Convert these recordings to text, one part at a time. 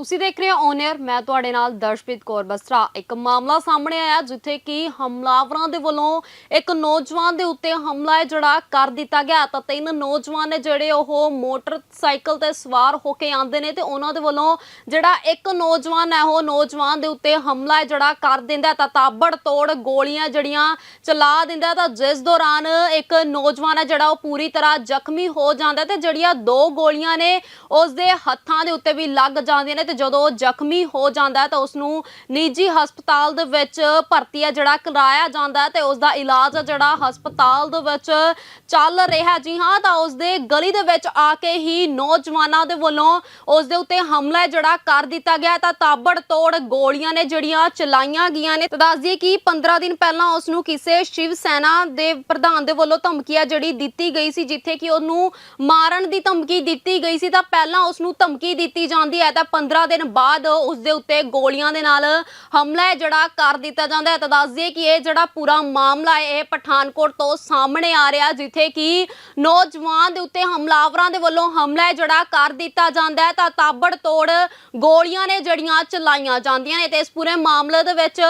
ਤੁਸੀਂ ਦੇਖ ਰਹੇ ਹੋ ਔਨ 에ਅਰ ਮੈਂ ਤੁਹਾਡੇ ਨਾਲ ਦਰਸ਼ਪ੍ਰੀਤ ਕੌਰ ਬਸਰਾ। ਇੱਕ ਮਾਮਲਾ ਸਾਹਮਣੇ ਆਇਆ ਜਿੱਥੇ ਕਿ ਹਮਲਾਵਰਾਂ ਦੇ ਵੱਲੋਂ ਇੱਕ ਨੌਜਵਾਨ ਦੇ ਉੱਤੇ ਹਮਲਾ ਹੈ ਜਿਹੜਾ ਕਰ ਦਿੱਤਾ ਗਿਆ। ਤਾਂ ਤਿੰਨ ਨੌਜਵਾਨ ਨੇ ਜਿਹੜੇ ਉਹ ਮੋਟਰਸਾਈਕਲ ਤੇ ਸਵਾਰ ਹੋ ਕੇ ਆਉਂਦੇ ਨੇ ਤੇ ਉਹਨਾਂ ਦੇ ਵੱਲੋਂ ਜਿਹੜਾ ਇੱਕ ਨੌਜਵਾਨ ਹੈ, ਉਹ ਨੌਜਵਾਨ ਦੇ ਉੱਤੇ ਹਮਲਾ ਹੈ ਜਿਹੜਾ ਕਰ ਦਿੰਦਾ ਤਾਂ ਤਾਬੜ ਤੋੜ ਗੋਲੀਆਂ ਜਿਹੜੀਆਂ ਚਲਾ ਦਿੰਦਾ ਤਾਂ ਜਿਸ ਦੌਰਾਨ ਇੱਕ ਨੌਜਵਾਨ ਹੈ ਜਿਹੜਾ ਉਹ ਪੂਰੀ ਤਰ੍ਹਾਂ ਜ਼ਖਮੀ ਹੋ ਜਾਂਦਾ ਹੈ ਤੇ ਜਿਹੜੀਆਂ ਦੋ ਗੋਲੀਆਂ ਨੇ, ਉਸ ਦੇ ਹੱਥਾਂ ਦੇ ਉੱਤੇ ਵੀ ਲੱਗ ਜਾਂਦੀਆਂ ਨੇ ਤੇ ਜਦੋਂ ਜ਼ਖਮੀ ਹੋ ਜਾਂਦਾ ਹੈ ਤਾਂ ਉਸ ਨੂੰ ਨਿੱਜੀ ਹਸਪਤਾਲ ਦੇ ਵਿੱਚ ਭਰਤੀ ਹੈ, ਜਿਹੜਾ ਕਰਾਇਆ ਜਾਂਦਾ ਤੇ ਉਸ ਦਾ ਇਲਾਜ ਹੈ ਜਿਹੜਾ ਹਸਪਤਾਲ ਦੇ ਵਿੱਚ ਚੱਲ ਰਿਹਾ ਜੀ ਹਾਂ, ਤਾਂ ਉਸ ਦੇ ਗਲੀ ਦੇ ਵਿੱਚ ਆ ਕੇ ਹੀ ਨੌਜਵਾਨਾਂ ਦੇ ਵੱਲੋਂ ਉਸ ਦੇ ਉੱਤੇ ਹਮਲਾ ਜਿਹੜਾ ਕਰ ਦਿੱਤਾ ਗਿਆ ਤਾਂ ਤਾਬੜ ਤੋੜ ਗੋਲੀਆਂ ਨੇ ਜਿਹੜੀਆਂ ਚਲਾਈਆਂ ਗਈਆਂ ਨੇ। ਤਾਂ ਦੱਸ ਦਈਏ ਕਿ 15 ਦਿਨ ਪਹਿਲਾਂ ਉਸ ਨੂੰ ਕਿਸੇ ਸ਼ਿਵ ਸੈਨਾ ਦੇ ਪ੍ਰਧਾਨ ਦੇ ਵੱਲੋਂ ਧਮਕੀ ਆ ਜਿਹੜੀ ਦਿੱਤੀ ਗਈ ਸੀ, ਜਿੱਥੇ ਕਿ ਉਹਨੂੰ ਮਾਰਨ ਦੀ ਧਮਕੀ ਦਿੱਤੀ ਗਈ ਸੀ। ਤਾਂ ਪਹਿਲਾਂ ਉਸ ਨੂੰ ਧਮਕੀ ਦਿੱਤੀ ਜਾਂਦੀ ਹੈ। ਤਾਂ 15 ਦਿਨ ਬਾਅਦ ਉਸ ਦੇ ਉੱਤੇ ਗੋਲੀਆਂ ਦੇ ਨਾਲ ਹਮਲਾ ਹੈ ਜਿਹੜਾ ਕਰ ਦਿੱਤਾ ਜਾਂਦਾ ਹੈ। ਤਾਂ ਦੱਸ ਦਈਏ ਕਿ ਇਹ ਜਿਹੜਾ ਪੂਰਾ ਮਾਮਲਾ ਹੈ ਇਹ ਪਠਾਨਕੋਟ ਤੋਂ ਸਾਹਮਣੇ ਆ ਰਿਹਾ ਜਿੱਥੇ ਕਿ ਨੌਜਵਾਨ ਦੇ ਉੱਤੇ ਹਮਲਾਵਰਾਂ ਦੇ ਵੱਲੋਂ ਹਮਲਾ ਹੈ ਜਿਹੜਾ ਕਰ ਦਿੱਤਾ ਜਾਂਦਾ ਹੈ। ਤਾਂ ਤਾਬੜ ਤੋੜ ਗੋਲੀਆਂ ਨੇ ਜਿਹੜੀਆਂ ਚਲਾਈਆਂ ਜਾਂਦੀਆਂ ਨੇ ਤੇ ਇਸ ਪੂਰੇ ਮਾਮਲੇ ਦੇ ਵਿੱਚ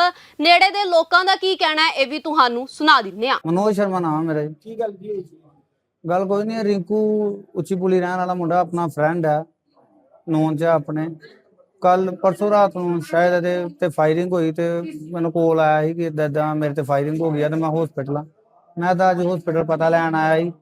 ਨੇੜੇ ਦੇ ਲੋਕਾਂ ਦਾ ਕੀ ਕਹਿਣਾ ਹੈ ਇਹ ਵੀ ਤੁਹਾਨੂੰ ਸੁਣਾ ਦਿੰਨੇ ਆ ਮਨੋਜ ਸ਼ਰਮਾ ਨਾਮ ਹੈ ਮੇਰਾ ਜੀ। ਕੀ ਗੱਲ ਕੀ ਹੋਈ ਸੀ? ਗੱਲ ਕੋਈ ਨਹੀਂ ਰਿੰਕੂ ਉੱਚੀ ਪੁਲੀ ਰਹਿਣ ਵਾਲਾ ਮੁੰਡਾ ਆਪਣਾ ਫਰੈਂਡ ਹੈ ਨੌਨ ਚ ਆਪਣੇ। ਕੱਲ ਪਰਸੋਂ ਰਾਤ ਨੂੰ ਸ਼ਾਇਦ ਇਹਦੇ ਉੱਤੇ ਫਾਇਰਿੰਗ ਹੋਈ ਤੇ ਮੈਨੂੰ ਕੋਲ ਆਇਆ ਸੀ ਕਿ ਏਦਾਂ ਏਦਾਂ ਮੇਰੇ ਤੇ ਫਾਇਰਿੰਗ ਹੋ ਗਈ ਆ ਤੇ ਮੈਂ ਹਸਪੀਟਲ ਆ। ਮੈਂ ਤਾਂ ਅੱਜ ਹਸਪੀਟਲ ਪਤਾ ਲੈਣ ਆਇਆ ਸੀ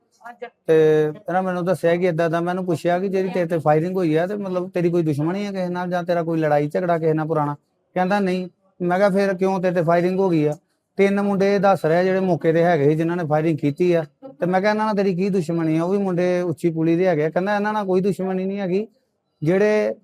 ਤੇ ਇਹਨਾਂ ਮੈਨੂੰ ਦੱਸਿਆ ਕਿ ਏਦਾਂ ਦਾ ਮੈਨੂੰ ਪੁੱਛਿਆ ਕਿ ਜਿਹੜੀ ਤੇਰੇ ਤੇ ਫਾਇਰਿੰਗ ਹੋਈ ਆ ਤੇ ਮਤਲਬ ਤੇਰੀ ਕੋਈ ਦੁਸ਼ਮਣੀ ਹੈ ਕਿਸੇ ਨਾਲ ਜਾਂ ਤੇਰਾ ਕੋਈ ਲੜਾਈ ਝਗੜਾ ਕਿਸੇ ਨਾਲ ਪੁਰਾਣਾ? ਕਹਿੰਦਾ ਨਹੀਂ। ਮੈਂ ਕਿਹਾ ਫਿਰ ਕਿਉਂ ਤੇਰੇ ਤੇ ਫਾਇਰਿੰਗ ਹੋ ਗਈ ਆ? ਤਿੰਨ ਮੁੰਡੇ ਦੱਸ ਰਿਹਾ ਜਿਹੜੇ ਮੌਕੇ ਤੇ ਹੈਗੇ ਸੀ ਜਿਨ੍ਹਾਂ ਨੇ ਫਾਇਰਿੰਗ ਕੀਤੀ ਆ। ਤੇ ਮੈਂ ਕਿਹਾ ਇਹਨਾਂ ਨਾਲ ਤੇਰੀ ਕੀ ਦੁਸ਼ਮਣੀ ਆ? ਉਹ ਵੀ ਮੁੰਡੇ ਉੱਚੀ ਪੁਲੀ ਦੇ ਹੈਗੇ ਆ। ਕਹਿੰਦਾ ਇਹਨਾਂ ਨਾਲ ਕੋਈ ਦੁਸ਼ਮਣੀ ਨਹੀਂ ਹੈਗੀ। ਜਿਹੜੇ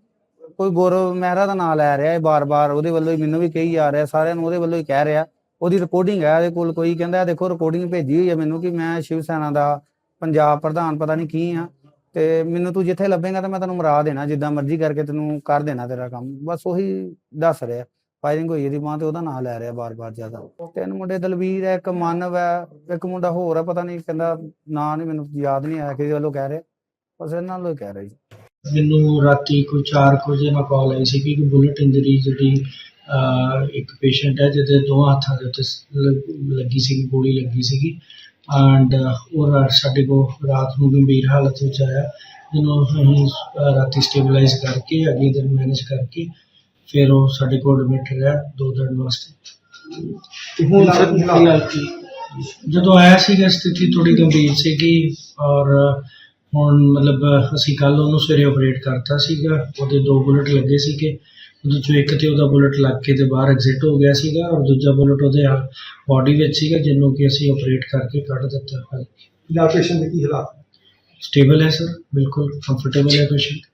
ਕੋਈ ਗੌਰਵ ਮਹਿਰਾ ਦਾ ਨਾਮ ਲੈ ਰਿਹਾ ਹੈ ਬਾਰ-ਬਾਰ, ਉਹਦੇ ਵੱਲੋਂ ਹੀ ਮੈਨੂੰ ਵੀ ਕਹੀ ਜਾ ਰਿਹਾ, ਸਾਰਿਆਂ ਨੂੰ ਉਹਦੇ ਵੱਲੋਂ ਹੀ ਕਹਿ ਰਿਹਾ। ਉਹਦੀ ਰਿਕਾਰਡਿੰਗ ਹੈ ਉਹਦੇ ਕੋਲ ਕੋਈ, ਕਹਿੰਦਾ ਦੇਖੋ ਰਿਕਾਰਡਿੰਗ ਭੇਜੀ ਹੋਈ ਹੈ ਮੈਨੂੰ ਕਿ ਮੈਂ ਸ਼ਿਵ ਸੈਨਾ ਦਾ ਪੰਜਾਬ ਪ੍ਰਧਾਨ ਪਤਾ ਨਹੀਂ ਕੀ ਆ। ਤੇ ਮੈਨੂੰ ਤੂੰ ਜਿੱਥੇ ਲੱਭੇਗਾ ਤਾਂ ਮੈਂ ਤੈਨੂੰ ਮਰਾ ਦੇਣਾ, ਜਿੱਦਾਂ ਮਰਜ਼ੀ ਕਰਕੇ ਤੈਨੂੰ ਕਰ ਦੇਣਾ ਤੇਰਾ ਕੰਮ। ਬਸ ਉਹੀ ਦੱਸ ਰਿਹਾ। ਫਾਇਰਿੰਗ ਹੋਈ ਇਹਦੀ ਬਾਂਹ ਤੇ ਉਹਦਾ ਨਾਂ ਲੈ ਰਿਹਾ ਬਾਰ-ਬਾਰ ਜ਼ਿਆਦਾ। ਤਿੰਨ ਮੁੰਡੇ ਦਲਵੀਰ ਹੈ, ਇੱਕ ਮਾਨਵ ਹੈ, ਇੱਕ ਮੁੰਡਾ ਹੋਰ ਹੈ, ਪਤਾ ਨਹੀਂ ਕਹਿੰਦਾ ਨਾਂ ਨਹੀਂ ਮੈਨੂੰ ਯਾਦ ਨਹੀਂ ਆਇਆ, ਕਿਸੇ ਵੱਲੋਂ ਕਹਿ ਰਿਹਾ। ਬਸ ਇਹਨਾਂ ਵੱਲੋਂ ਹੀ ਕਹਿ ਰਿਹਾ ਜੀ। ਮੈਨੂੰ ਰਾਤੀ ਕੋਈ 4 ਵਜੇ ਨਾਲ ਕਾਲ ਆਈ ਸੀ ਕਿ ਬੁਲਟ ਇੰਜਰੀ ਜਿਹੜੀ ਇੱਕ ਪੇਸ਼ੈਂਟ ਹੈ ਜਿਹਦੇ ਦੋ ਹੱਥਾਂ ਦੇ ਉੱਤੇ ਸ- ਲ- ਲੱਗੀ ਸੀ ਗੋਲੀ ਲੱਗੀ ਸੀਗੀ ਐਂਡ ਉਹ ਰਾ- ਸਾਡੇ ਕੋਲ ਰਾਤ ਨੂੰ ਗੰਭੀਰ ਹਾਲਤ ਵਿੱਚ ਆਇਆ। ਜਿਹਨੂੰ ਅਸੀਂ ਅਹ, ਰਾਤੀ ਸਟੇਬਲਾਈਜ਼ ਕਰਕੇ ਅਗਲੇ ਦਿਨ ਮੈਨੇਜ ਕਰਕੇ ਫਿਰ ਉਹ ਸਾਡੇ ਕੋਲ ਐਡਮਿਟ ਰਿਹਾ ਦੋ ਦਿਨ ਵਾਸਤੇ। ਤੇ ਹੁਣ ਸਰ ਕੀ ਕੀ ਜਦੋਂ ਆਇਆ ਸੀਗਾ ਸਥਿਤੀ ਥੋੜੀ ਗੰਭੀਰ ਸੀਗੀ ਔਰ ਹੁਣ ਮਤਲਬ ਅਸੀਂ ਕੱਲ ਉਹਨੂੰ ਸਵੇਰੇ ਆਪਰੇਟ ਕਰਤਾ ਸੀਗਾ ਉਹਦੇ ਦੋ ਬੁਲਟ ਲੱਗੇ ਸੀਗੇ। ਉਹਦੇ ਚੋਂ ਇੱਕ ਤੇ ਉਹਦਾ ਬੁਲਟ ਲੱਗ ਕੇ ਤੇ ਬਾਹਰ ਐਗਜ਼ਿਟ ਹੋ ਗਿਆ ਸੀਗਾ ਔਰ ਦੂਜਾ ਬੁਲਟ ਉਹਦੇ ਬਾਡੀ ਵਿੱਚ ਸੀਗਾ ਜਿਹਨੂੰ ਕਿ ਅਸੀਂ ਆਪਰੇਟ ਕਰਕੇ ਕੱਢ ਦਿੱਤਾ। ਜਾਂ ਪੇਸ਼ੈਂਟ ਦੇ ਕੀ ਹਾਲਾਤ? ਸਟੇਬਲ ਹੈ ਸਰ ਬਿਲਕੁਲ ਕੰਫਰਟੇਬਲ ਹੈ ਪੇਸ਼ੈਂਟ